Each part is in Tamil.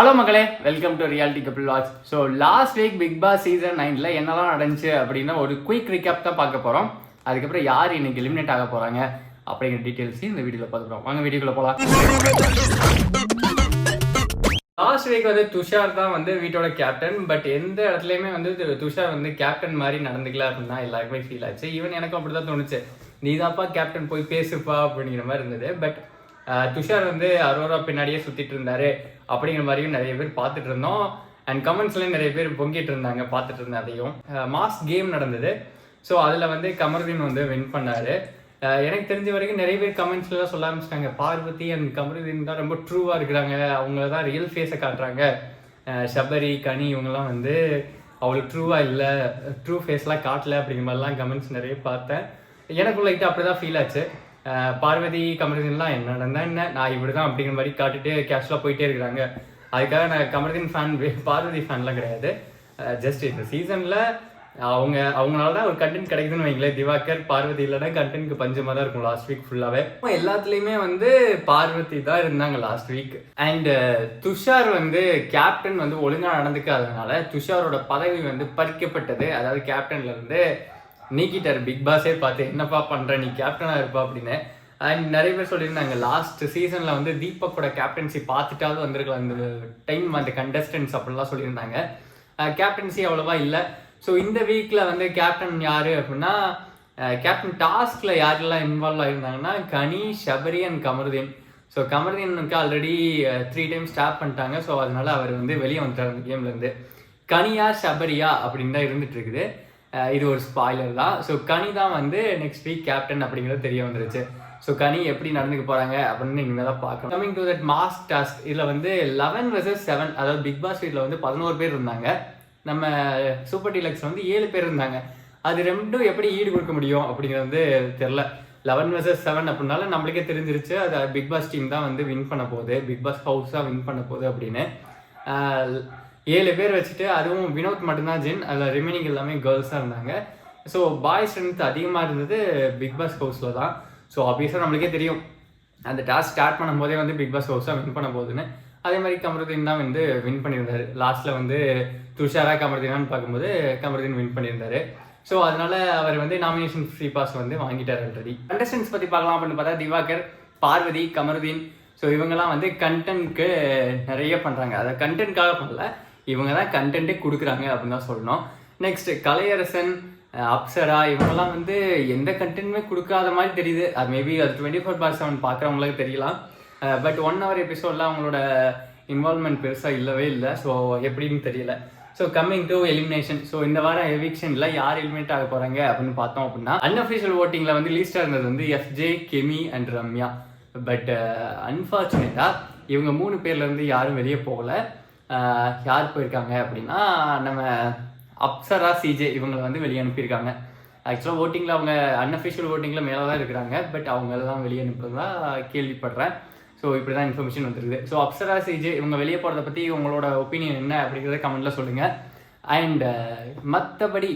ஹலோ மக்களே. Welcome to reality couple vlogs so last week big boss season நைனில் என்னெல்லாம் நடந்துச்சு அப்படின்னா ஒரு குயிக் ரிகேப் தான் பார்க்க போகிறோம் அதுக்கப்புறம் யார் இன்னைக்கு எலிமினேட் ஆக போகிறாங்க அப்படிங்கிற டீட்டெயில்ஸையும் இந்த வீடியோவில் பார்த்துக்கிறோம் வாங்க வீடியோக்குள்ளே போகலாம் லாஸ்ட் வீக் வந்து துஷார் தான் வந்து வீட்டோட கேப்டன் பட் எந்த இடத்துலையுமே வந்து துஷார் வந்து கேப்டன் மாதிரி நடந்துக்கல அப்படின்னா எல்லாருக்குமே ஃபீல் ஆச்சு. ஈவன் எனக்கும் அப்படி தான் தோணுச்சு. நீ தான்ப்பா கேப்டன் போய் பேசுப்பா அப்படிங்கிற மாதிரி இருந்தது. பட் துஷார் வந்து அரோரா பின்னாடியே சுத்திட்டு இருந்தாரு. அப்படிங்கிற மாதிரியும் நிறைய பேர் பார்த்துட்டு இருந்தோம். அண்ட் கமெண்ட்ஸ்லேயும் நிறைய பேர் பொங்கிட்டு இருந்தாங்க பார்த்துட்டு இருந்தேன் அதையும். மாஸ் கேம் நடந்தது. ஸோ அதில் வந்து கமருதீன் வந்து வின் பண்ணார். எனக்கு தெரிஞ்ச வரைக்கும் நிறைய பேர் கமெண்ட்ஸ்லாம் சொல்ல ஆரம்பிச்சிட்டாங்க பார்வதி அண்ட் கமருதீன் தான் ரொம்ப ட்ரூவாக இருக்கிறாங்க. அவங்க தான் ரியல் ஃபேஸை காட்டுறாங்க. ஷபரி கனி இவங்கெல்லாம் வந்து அவ்வளோ ட்ரூவாக இல்லை ட்ரூ ஃபேஸ்லாம் காட்டல அப்படிங்கிற மாதிரிலாம் கமெண்ட்ஸ் நிறைய பார்த்தேன். எனக்குள்ள லைட்டாக அப்படி தான் ஃபீல் ஆச்சு. பார்வதி கமருதீன்லாம் என்ன நடந்தா என்ன? நான் இப்படி தான் அப்படிங்கிற மாதிரி காட்டிட்டு கேஷுவலாக போயிட்டே இருக்கிறாங்க. அதுக்காக நான் கமருதீன் ஃபேன் பார்வதி ஃபேன்லாம் கிடையாது. ஜஸ்ட் இந்த சீசனில் அவங்க அவங்களால தான் ஒரு கண்டென்ட் கிடைக்குதுன்னு வைங்களேன். திவாகர் பார்வதி இல்லைனா கண்டென்ட்க்கு பஞ்சமாக தான் இருக்கும் லாஸ்ட் வீக் ஃபுல்லாகவே எல்லாத்துலேயுமே வந்து பார்வதி தான் இருந்தாங்க லாஸ்ட் வீக் அண்ட் துஷார் வந்து கேப்டன் வந்து ஒழுங்காக நடந்துக்காததுனால துஷாரோட பதவி வந்து பறிக்கப்பட்டது. அதாவது கேப்டன்லேருந்து இருந்து நீக்கிட்டார். பிக் பாஸே பார்த்து என்னப்பா பண்ற? நீ கேப்டனா இருப்பா அப்படின்னு. அண்ட் நிறைய பேர் சொல்லியிருந்தாங்க லாஸ்ட் சீசன்ல வந்து தீபக்கோட கேப்டன்சி பார்த்துட்டாவது வந்திருக்கலாம். அந்த டைம் அந்த கண்டஸ்டன்ஸ் அப்படிலாம் சொல்லியிருந்தாங்க. கேப்டன்சி அவ்வளோவா இல்லை. ஸோ இந்த வீக்கில் வந்து கேப்டன் யார் அப்படின்னா கேப்டன் டாஸ்கில் யாரெல்லாம் இன்வால்வ் ஆகியிருந்தாங்கன்னா கனி ஷபரி அண்ட் கமருதீன். ஸோ கமருதீனுக்கு ஆல்ரெடி த்ரீ டைம் ஸ்டாப் பண்ணிட்டாங்க. ஸோ அதனால அவர் வந்து வெளியே வந்துட்டார் அந்த கேம்லேருந்து கனியா ஷபரியா அப்படின்னு தான் இருந்துட்டு இருக்குது. இது ஒரு ஸ்பாய்லர் தான். ஸோ கனி தான் வந்து நெக்ஸ்ட் வீக் கேப்டன் அப்படிங்கிறது தெரிய வந்துருச்சு. ஸோ கனி எப்படி நடந்துக்க போகிறாங்க அப்படின்னு இனிமேல் தான் பார்க்கணும். Coming to that mask task இதில் வந்து லெவன் வர்சஸ் செவன் அதாவது பிக் பாஸ் வீட்டில் வந்து பதினோரு பேர் இருந்தாங்க. நம்ம சூப்பர் டீலக்ஸ் வந்து ஏழு பேர் இருந்தாங்க. அது ரெண்டும் எப்படி ஈடு கொடுக்க முடியும் அப்படிங்கிறது வந்து தெரில லெவன் வர்சஸ் செவன் அப்படின்னால நம்மளுக்கே தெரிஞ்சிருச்சு. அது பிக் பாஸ் டீம் தான் வந்து வின் பண்ண போகுது. பிக் பாஸ் ஹவுஸ் தான் வின் பண்ண போகுது அப்படின்னு. ஏழு பேர் வச்சுட்டு அதுவும் வினோத் மட்டும்தான் ஜென் அதில் ரிமைனிங் எல்லாமே கேர்ள்ஸாக இருந்தாங்க. ஸோ பாய் ஸ்ட்ரென்த் அதிகமாக இருந்தது பிக் பாஸ் ஹவுஸில் தான். ஸோ ஆப்வியஸாக நம்மளுக்கே தெரியும். அந்த டாஸ்க் ஸ்டார்ட் பண்ணும்போதே வந்து பிக் பாஸ் ஹவுஸாக வின் பண்ண போகுதுன்னு. அதே மாதிரி கமருதீன் தான் வந்து வின் பண்ணியிருந்தார். லாஸ்ட்டில் வந்து துஷாரா கமருதீனான்னு பார்க்கும்போது கமருதீன் வின் பண்ணியிருந்தாரு. ஸோ அதனால அவர் வந்து நாமினேஷன் ஃப்ரீ பாஸ் வந்து வாங்கிட்டார் ஆல்ரெடி கண்டஸ்டன்ஸ் பற்றி பார்க்கலாம் அப்படின்னு பார்த்தா திவாகர் பார்வதி கமருதீன். ஸோ இவங்கெல்லாம் வந்து கண்டென்ட்க்கு நிறைய பண்ணுறாங்க அதை கண்டென்ட்காக பண்ணல. இவங்க தான் கண்டென்ட்டே கொடுக்குறாங்க அப்படின்னு தான் சொல்லணும். நெக்ஸ்ட் கலையரசன் அப்சரா இவங்கெல்லாம் வந்து எந்த கண்டென்ட்டுமே கொடுக்காத மாதிரி தெரியுது. அது மேபி அது டுவெண்ட்டி ஃபோர் பார் செவன் பார்க்குறவங்களுக்கு தெரியலாம். பட் ஒன் ஹவர் எபிசோடில் அவங்களோட இன்வால்மெண்ட் பெருசாக இல்லவே இல்லை. ஸோ எப்படின்னு தெரியல. So coming to elimination so இந்த வாரம் எவிக்ஷனில் யார் எலிமினேட் ஆக போகிறாங்க அப்படின்னு பார்த்தோம் அப்படின்னா அன்அஃபிஷியல் ஓட்டிங்கில் வந்து லீஸ்டாக இருந்தது வந்து FJ Kemy and Ramya but அன்ஃபார்ச்சுனேட்டாக இவங்க மூணு பேர்லேருந்து யாரும் வெளியே போகலை. யார் போயிருக்காங்க அப்படின்னா நம்ம அப்சரா சிஜே இவங்களை வந்து வெளியே அனுப்பியிருக்காங்க. ஆக்சுவலாக ஓட்டிங்கில் அவங்க அன்அஃபிஷியல் ஓட்டிங்கில் மேலே தான் இருக்கிறாங்க பட் அவங்க தான் வெளியே அனுப்புறதா கேள்விப்படுறேன். ஸோ இப்படி தான் இன்ஃபர்மேஷன் வந்துருக்குது. ஸோ அப்சரா சிஜே இவங்க வெளியே போகிறத பற்றி உங்களோட ஒப்பீனியன் என்ன அப்படிங்கிறத கமெண்ட்டில் சொல்லுங்கள் அண்ட் மற்றபடி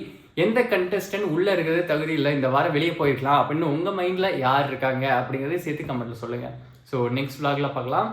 எந்த கண்டஸ்டன்ட் உள்ளே இருக்கிறது தகுதி இல்லை இந்த வாரம் வெளியே போயிருக்கலாம் அப்படின்னு உங்கள் மைண்டில் யார் இருக்காங்க அப்படிங்கிறத சேர்த்து கமெண்ட்டில் சொல்லுங்கள் ஸோ நெக்ஸ்ட் vlogல பார்க்கலாம்.